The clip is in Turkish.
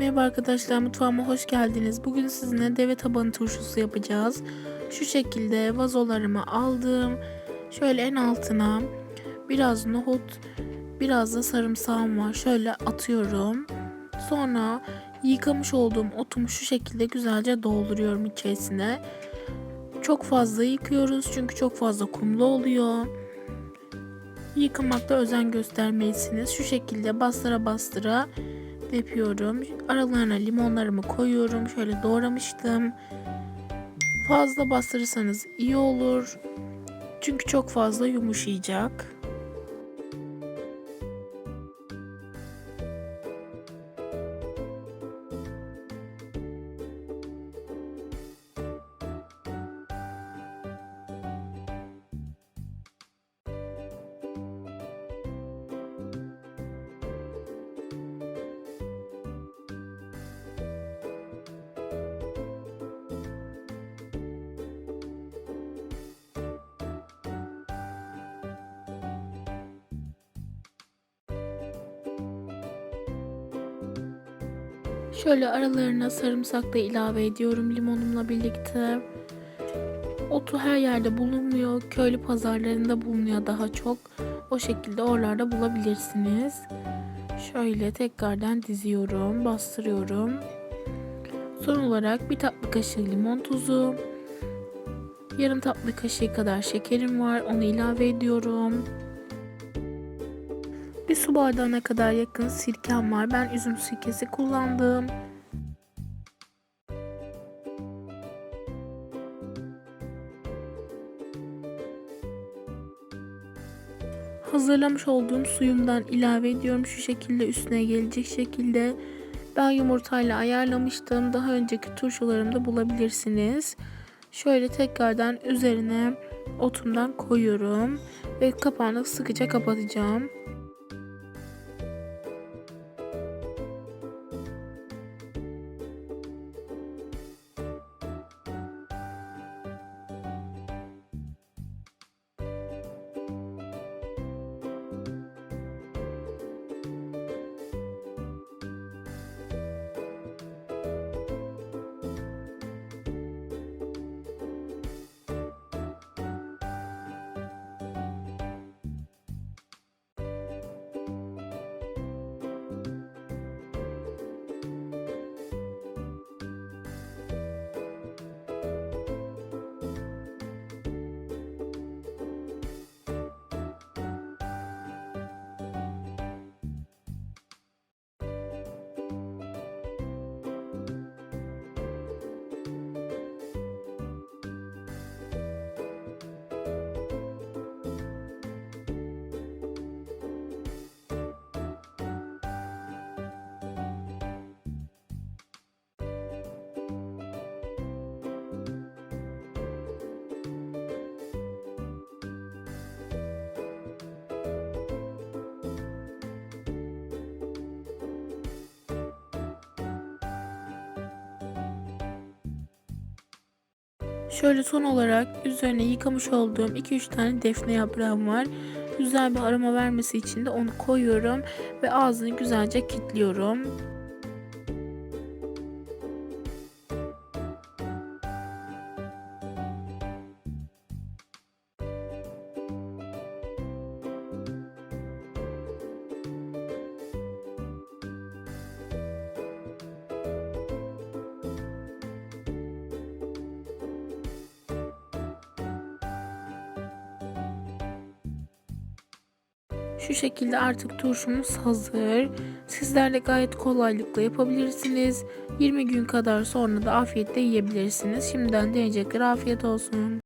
Merhaba arkadaşlar mutfağıma hoş geldiniz. Bugün sizinle deve tabanı turşusu yapacağız. Şu şekilde vazolarımı aldım. Şöyle en altına biraz nohut, biraz da sarımsağım var. Şöyle atıyorum. Sonra yıkamış olduğum otumu şu şekilde güzelce dolduruyorum içerisine. Çok fazla yıkıyoruz çünkü çok fazla kumlu oluyor. Yıkamakta özen göstermelisiniz. Şu şekilde bastıra bastıra yapıyorum. Aralarına limonlarımı koyuyorum. Şöyle doğramıştım. Fazla bastırırsanız iyi olur. Çünkü çok fazla yumuşayacak. Şöyle aralarına sarımsak da ilave ediyorum limonumla birlikte. Otu her yerde bulunmuyor. Köylü pazarlarında bulunuyor daha çok. O şekilde oralarda bulabilirsiniz. Şöyle tekrardan diziyorum, bastırıyorum. Son olarak bir tatlı kaşığı limon tuzu, yarım tatlı kaşığı kadar şekerim var. Onu ilave ediyorum. Bir su bardağına kadar yakın sirkem var. Ben üzüm sirkesi kullandım. Hazırlamış olduğum suyumdan ilave ediyorum. Şu şekilde üstüne gelecek şekilde. Ben yumurtayla ayarlamıştım. Daha önceki turşularımda bulabilirsiniz. Şöyle tekrardan üzerine otumdan koyuyorum. Ve kapağını sıkıca kapatacağım. Şöyle son olarak üzerine yıkamış olduğum 2-3 tane defne yaprağım var. Güzel bir aroma vermesi için de onu koyuyorum ve ağzını güzelce kilitliyorum. Şu şekilde artık turşumuz hazır. Sizler de gayet kolaylıkla yapabilirsiniz. 20 gün kadar sonra da afiyetle yiyebilirsiniz. Şimdiden deneyeceklere afiyet olsun.